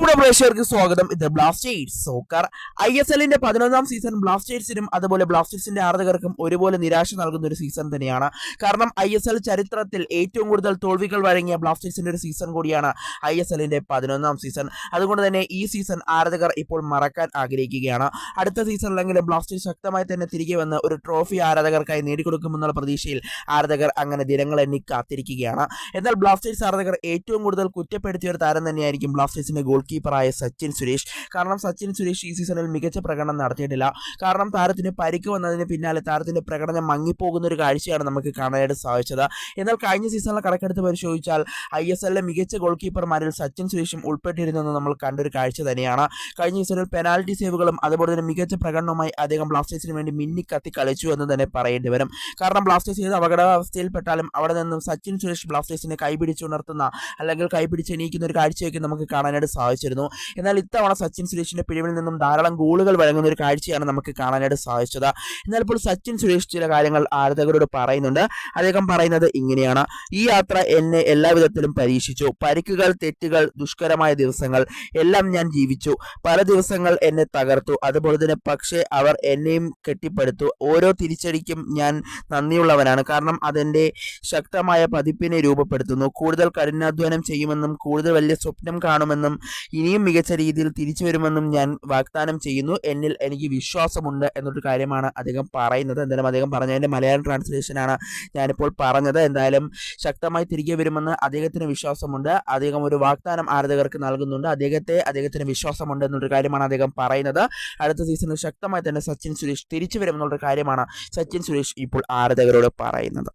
പ്രിയപ്പെട്ട പ്രേക്ഷകർക്ക് സ്വാഗതം. ഇത് ബ്ലാസ്റ്റേഴ്സ് സോക്കർ ഐ എസ് എല്ലിന്റെ പതിനൊന്നാം സീസൺ ബ്ലാസ്റ്റേഴ്സിനും അതുപോലെ ബ്ലാസ്റ്റേഴ്സിന്റെ ആരാധകർക്കും ഒരുപോലെ നിരാശ നൽകുന്ന ഒരു സീസൺ തന്നെയാണ്. കാരണം ഐ എസ് എൽ ചരിത്രത്തിൽ ഏറ്റവും കൂടുതൽ തോൽവികൾ വഴങ്ങിയ ബ്ലാസ്റ്റേഴ്സിന്റെ ഒരു സീസൺ കൂടിയാണ് ഐ എസ് എല്ലിന്റെ പതിനൊന്നാം സീസൺ അതുകൊണ്ട് തന്നെ ഈ സീസൺ ആരാധകർ ഇപ്പോൾ മറക്കാൻ ആഗ്രഹിക്കുകയാണ്. അടുത്ത സീസണിലെങ്കിലും ബ്ലാസ്റ്റേഴ്സ് ശക്തമായി തന്നെ തിരികെ വന്ന് ഒരു ട്രോഫി ആരാധകർക്കായി നേടിക്കൊടുക്കുമെന്നുള്ള പ്രതീക്ഷയിൽ ആരാധകർ അങ്ങനെ ദിനങ്ങൾ എണ്ണി കാത്തിരിക്കുകയാണ്. എന്നാൽ ബ്ലാസ്റ്റേഴ്സ് ആരാധകർ ഏറ്റവും കൂടുതൽ കുറ്റപ്പെടുത്തിയ ഒരു താരം തന്നെയായിരിക്കും ബ്ലാസ്റ്റേഴ്സിന്റെ ഗോൾ കീപ്പറായ സച്ചിൻ സുരേഷ്. കാരണം സച്ചിൻ സുരേഷ് ഈ സീസണിൽ മികച്ച പ്രകടനം നടത്തിയിട്ടില്ല. കാരണം താരത്തിന് പരിക്ക് വന്നതിന് പിന്നാലെ താരത്തിന്റെ പ്രകടനം മങ്ങിപ്പോകുന്ന ഒരു കാഴ്ചയാണ് നമുക്ക് കാണാനായിട്ട് സാധിച്ചത്. എന്നാൽ കഴിഞ്ഞ സീസണിലെ കണക്കെടുത്ത് പരിശോധിച്ചാൽ ഐ എസ് എല്ലിലെ മികച്ച ഗോൾ കീപ്പർമാരിൽ സച്ചിൻ സുരേഷും ഉൾപ്പെട്ടിരുന്നെന്ന് നമ്മൾ കണ്ടൊരു കാഴ്ച തന്നെയാണ്. കഴിഞ്ഞ സീസണിൽ പെനാൽറ്റി സേവുകളും അതുപോലെ തന്നെ മികച്ച പ്രകടനവുമായി അദ്ദേഹം ബ്ലാസ്റ്റേഴ്സിന് വേണ്ടി മിന്നിക്കത്തി കളിച്ചു എന്ന് തന്നെ പറയേണ്ടി വരും. കാരണം ബ്ലാസ്റ്റേഴ്സ് ഏത് അപകടാവസ്ഥയിൽപ്പെട്ടാലും അവിടെ നിന്നും സച്ചിൻ സുരേഷ് ബ്ലാസ്റ്റേഴ്സിനെ കൈപിടിച്ചുണർത്തുന്ന അല്ലെങ്കിൽ കൈപിടിച്ച് എണീക്കുന്ന ഒരു കാഴ്ചയൊക്കെ നമുക്ക് കാണാനായിട്ട് സാധിച്ചിരുന്നു എന്നാൽ ഇത്തവണ സച്ചിൻ സുരേഷിന്റെ പിഴവിൽ നിന്നും ധാരാളം ഗോളുകൾ വഴങ്ങുന്ന ഒരു കാഴ്ചയാണ് നമുക്ക് കാണാനായിട്ട് സാധിച്ചത്. എന്നാൽ ഇപ്പോൾ സച്ചിൻ സുരേഷ് ചില കാര്യങ്ങൾ ആരാധകരോട് പറയുന്നുണ്ട്. അദ്ദേഹം പറയുന്നത് ഇങ്ങനെയാണ്. ഈ യാത്ര എന്നെ എല്ലാവിധത്തിലും പരീക്ഷിച്ചു. പരിക്കുകൾ തെറ്റുകൾ ദുഷ്കരമായ ദിവസങ്ങൾ എല്ലാം ഞാൻ ജീവിച്ചു. പല ദിവസങ്ങൾ എന്നെ തകർത്തു. അതുപോലെ തന്നെ പക്ഷേ അവർ എന്നെയും കെട്ടിപ്പടുത്തു. ഓരോ തിരിച്ചടിക്കും ഞാൻ നന്ദിയുള്ളവനാണ്. കാരണം അതെന്റെ ശക്തമായ പതിപ്പിനെ രൂപപ്പെടുത്തുന്നു. കൂടുതൽ കഠിനാധ്വാനം ചെയ്യുമെന്നും കൂടുതൽ വലിയ സ്വപ്നം കാണുമെന്നും ഇനിയും മികച്ച രീതിയിൽ തിരിച്ചു വരുമെന്നും ഞാൻ വാഗ്ദാനം ചെയ്യുന്നു. എന്നിൽ എനിക്ക് വിശ്വാസമുണ്ട് എന്നൊരു കാര്യമാണ് അദ്ദേഹം പറയുന്നത്. എന്തായാലും അദ്ദേഹം പറഞ്ഞതിന്റെ മലയാളം ട്രാൻസ്ലേഷനാണ് ഞാനിപ്പോൾ പറഞ്ഞത്. എന്തായാലും ശക്തമായി തിരികെ വരുമെന്ന് അദ്ദേഹത്തിന് വിശ്വാസമുണ്ട്. അദ്ദേഹം ഒരു വാഗ്ദാനം ആരാധകർക്ക് നൽകുന്നുണ്ട്. അദ്ദേഹത്തെ അദ്ദേഹത്തിന് വിശ്വാസമുണ്ട് എന്നൊരു കാര്യമാണ് അദ്ദേഹം പറയുന്നത്. അടുത്ത സീസണിൽ ശക്തമായി തന്നെ സച്ചിൻ സുരേഷ് തിരിച്ചു വരുമെന്നുള്ള കാര്യമാണ് സച്ചിൻ സുരേഷ് ഇപ്പോൾ ആരാധകരോട് പറയുന്നത്.